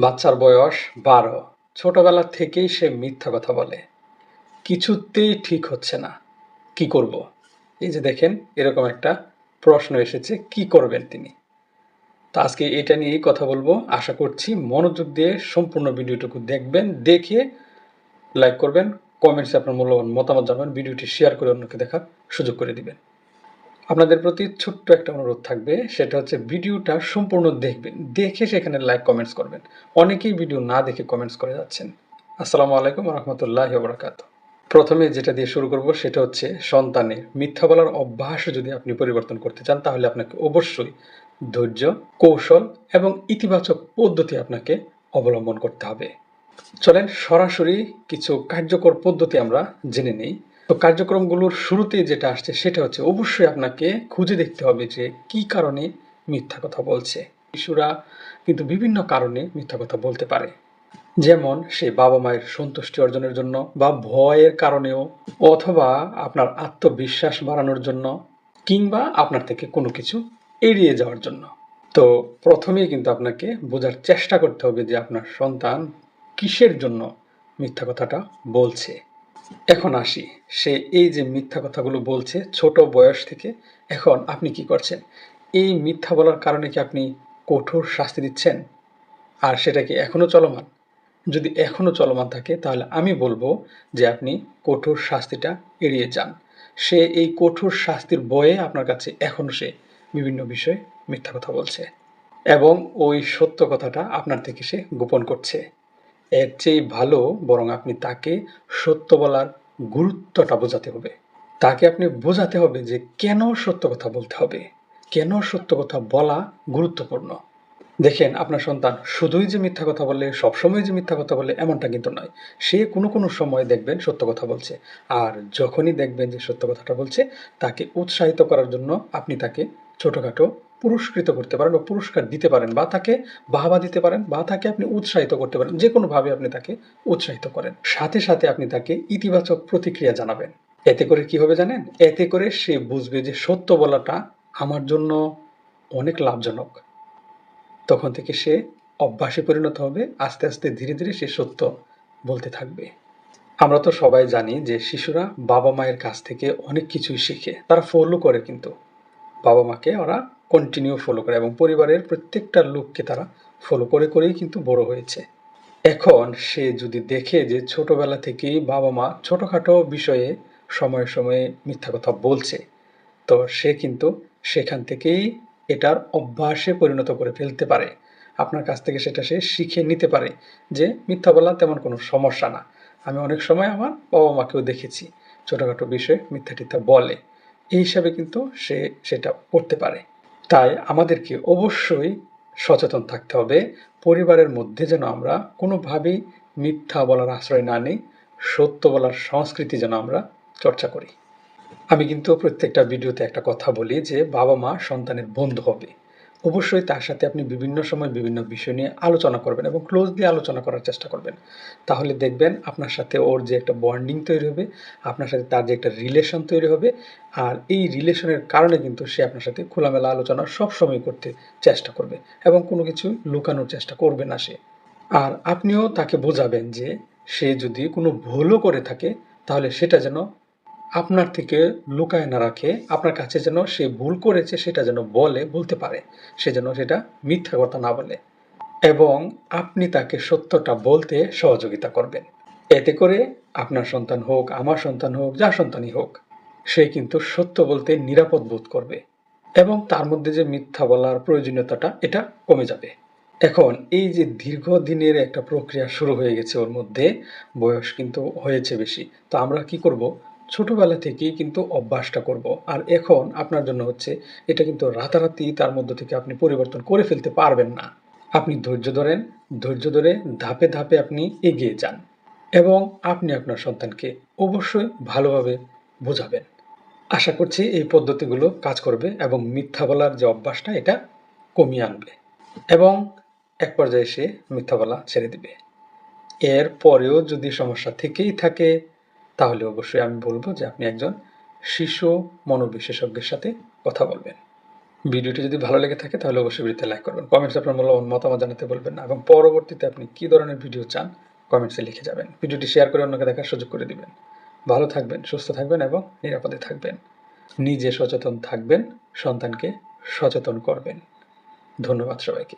বাচ্চার বয়স বারো। ছোটবেলা থেকেই সে মিথ্যা কথা বলে। কিছুতেই ঠিক হচ্ছে না। কি করব? এই যে দেখেন, এরকম একটা প্রশ্ন এসেছে, কি করবেন তিনি? তো আজকে এটা নিয়েই কথা বলব। আশা করছি মনোযোগ দিয়ে সম্পূর্ণ ভিডিওটুকু দেখবেন, দেখে লাইক করবেন, কমেন্টসে আপনার মূল্যবান মতামত জানাবেন, ভিডিওটি শেয়ার করে অন্যকে দেখার সুযোগ করে দিবেন। আপনাদের প্রতি ছোট্ট একটা অনুরোধ থাকবে, সেটা হচ্ছে ভিডিওটা সম্পূর্ণ দেখবেন। দেখে সেখানে লাইক কমেন্টস করবেন। অনেকেই ভিডিও না দেখে কমেন্টস করে যাচ্ছেন। আসসালামু আলাইকুম রহমতুল্লাহ বরাকাত প্রথমে যেটা দিয়ে শুরু করব, সেটা হচ্ছে সন্তানের মিথ্যা বলার অভ্যাস যদি আপনি পরিবর্তন করতে চান, তাহলে আপনাকে অবশ্যই ধৈর্য, কৌশল এবং ইতিবাচক পদ্ধতি আপনাকে অবলম্বন করতে হবে। চলেন সরাসরি কিছু কার্যকর পদ্ধতি আমরা জেনে নেই। তো কার্যক্রমগুলোর শুরুতে যেটা আসছে সেটা হচ্ছে অবশ্যই আপনাকে খুঁজে দেখতে হবে যে কি কারণে মিথ্যা কথা বলছে। শিশুরা কিন্তু বিভিন্ন কারণে মিথ্যা কথা বলতে পারে। যেমন সে বাবা মায়ের সন্তুষ্টি অর্জনের জন্য বা ভয়ের কারণেও অথবা আপনার আত্মবিশ্বাস বাড়ানোর জন্য কিংবা আপনার থেকে কোনো কিছু এড়িয়ে যাওয়ার জন্য। তো প্রথমেই কিন্তু আপনাকে বোঝার চেষ্টা করতে হবে যে আপনার সন্তান কিসের জন্য মিথ্যা কথাটা বলছে। এখন আসি। সে এই যে মিথ্যা কথাগুলো বলছে, ছোট বয়স থেকে, এখন আপনি কি করছেন? এই মিথ্যা বলার কারণে কি আপনি কঠোর শাস্তি দিচ্ছেন? আর সেটা কি এখনও চলমান? যদি এখনও চলমান থাকে, তাহলে আমি বলব যে আপনি কঠোর শাস্তিটা এড়িয়ে যান। সে এই কঠোর শাস্তির বয়ে আপনার কাছে এখনও সে বিভিন্ন বিষয়ে মিথ্যা কথা বলছে এবং ওই সত্য কথাটা আপনার থেকে সে গোপন করছে। এর চেয়ে ভালো বরং আপনি তাকে সত্য বলার গুরুত্বটা বোঝাতে হবে। তাকে আপনি বোঝাতে হবে যে কেন সত্য কথা বলতে হবে, কেন সত্য কথা বলা গুরুত্বপূর্ণ। দেখেন, আপনার সন্তান শুধুই যে মিথ্যা কথা বলে, সবসময় যে মিথ্যা কথা বলে এমনটা কিন্তু নয়। সে কোনো কোনো সময় দেখবেন সত্য কথা বলছে। আর যখনই দেখবেন যে সত্য কথাটা বলছে, তাকে উৎসাহিত করার জন্য আপনি তাকে ছোটোখাটো পুরস্কৃত করতে পারেন বা পুরস্কার দিতে পারেন বা তাকে বাহবা দিতে পারেন বা তাকে আপনি উৎসাহিত করতে পারেন, যে কোনোভাবে আপনি তাকে উৎসাহিত করেন। সাথে সাথে আপনি তাকে ইতিবাচক প্রতিক্রিয়া জানাবেন। এতে করে কি হবে জানেন? এতে করে সে বুঝবে যে সত্য বলাটা আমার জন্য অনেক লাভজনক। তখন থেকে সে অভ্যাসে পরিণত হবে, আস্তে আস্তে ধীরে ধীরে সে সত্য বলতে থাকবে। আমরা তো সবাই জানি যে শিশুরা বাবা মায়ের কাছ থেকে অনেক কিছুই শিখে, তারা ফলো করে কিন্তু। বাবা মাকে ওরা কন্টিনিউ ফলো করে এবং পরিবারের প্রত্যেকটা লোককে তারা ফলো করে করেই কিন্তু বড় হয়েছে। এখন সে যদি দেখে যে ছোটবেলা থেকেই বাবা মা ছোটোখাটো বিষয়ে সময়ে সময়ে মিথ্যা কথা বলছে, তো সে কিন্তু সেখান থেকেই এটার অভ্যাসে পরিণত করে ফেলতে পারে। আপনার কাছ থেকে সেটা সে শিখে নিতে পারে যে মিথ্যা বলা তেমন কোনো সমস্যা না। আমি অনেক সময় আমার বাবা মাকেও দেখেছি ছোটোখাটো বিষয়ে মিথ্যা টিথ্যা বলে। এই হিসাবে কিন্তু সে সেটা করতে পারে। তাই আমাদেরকে অবশ্যই সচেতন থাকতে হবে। পরিবারের মধ্যে যেন আমরা কোনোভাবেই মিথ্যা বলার আশ্রয় না নিই, সত্য বলার সংস্কৃতি যেন আমরা চর্চা করি। আমি কিন্তু প্রত্যেকটা ভিডিওতে একটা কথা বলি যে বাবা মা সন্তানের বন্ধু হবে। অবশ্যই তার সাথে আপনি বিভিন্ন সময় বিভিন্ন বিষয় নিয়ে আলোচনা করবেন এবং ক্লোজলি আলোচনা করার চেষ্টা করবেন। তাহলে দেখবেন আপনার সাথে ওর যে একটা বন্ডিং তৈরি হবে, আপনার সাথে তার যে একটা রিলেশন তৈরি হবে, আর এই রিলেশনের কারণে কিন্তু সে আপনার সাথে খোলামেলা আলোচনা সব সময় করতে চেষ্টা করবে এবং কোনো কিছু লুকানোর চেষ্টা করবে না সে। আর আপনিও তাকে বোঝাবেন যে সে যদি কোনো ভুলও করে থাকে, তাহলে সেটা যেন আপনার থেকে লুকায় না রাখে, আপনার কাছে যেন সে ভুল করেছে সেটা যেন বলে, বলতে পারে। সে যেন সেটা মিথ্যা কথা না বলে। এবং আপনি তাকে সত্যটা বলতে সহযোগিতা করবেন। এতে করে আপনার সন্তান হোক, আমার সন্তান হোক, যা সন্তানই হোক, সে কিন্তু সত্য বলতে নিরাপদ বোধ করবে। এবং তার মধ্যে যে মিথ্যা বলার প্রয়োজনীয়তাটা, এটা কমে যাবে। এখন এই যে দীর্ঘদিনের একটা প্রক্রিয়া শুরু হয়ে গেছে ওর মধ্যে, বয়স কিন্তু হয়েছে বেশি। তো আমরা কি করব? ছোটবেলা থেকেই কিন্তু অভ্যাসটা করব। আর এখন আপনার জন্য হচ্ছে, এটা কিন্তু রাতারাতি তার মধ্য থেকে আপনি পরিবর্তন করে ফেলতে পারবেন না। আপনি ধৈর্য ধরেন, ধৈর্য ধরে ধাপে ধাপে আপনি এগিয়ে যান এবং আপনি আপনার সন্তানকে অবশ্যই ভালোভাবে বোঝাবেন। আশা করছি এই পদ্ধতিগুলো কাজ করবে এবং মিথ্যা বলার যে অভ্যাসটা, এটা কমিয়ে আনবে এবং এক পর্যায়ে সে মিথ্যা বলা ছেড়ে দিবে। এর পরেও যদি সমস্যা থেকেই থাকে তাহলে অবশ্যই আমি বলব যে আপনি একজন শিশু মনোবিশেষজ্ঞের সাথে কথা বলবেন। ভিডিওটি যদি ভালো লেগে থাকে তাহলে অবশ্যই ভিডিওতে লাইক করবেন। কমেন্টস আপনার মূল্যবান মতামত জানাতে বলবেন না এবং পরবর্তীতে আপনি কী ধরনের ভিডিও চান কমেন্টসে লিখে যাবেন। ভিডিওটি শেয়ার করে অন্যকে দেখার সুযোগ করে দিবেন। ভালো থাকবেন, সুস্থ থাকবেন এবং নিরাপদে থাকবেন। নিজে সচেতন থাকবেন, সন্তানকে সচেতন করবেন। ধন্যবাদ সবাইকে।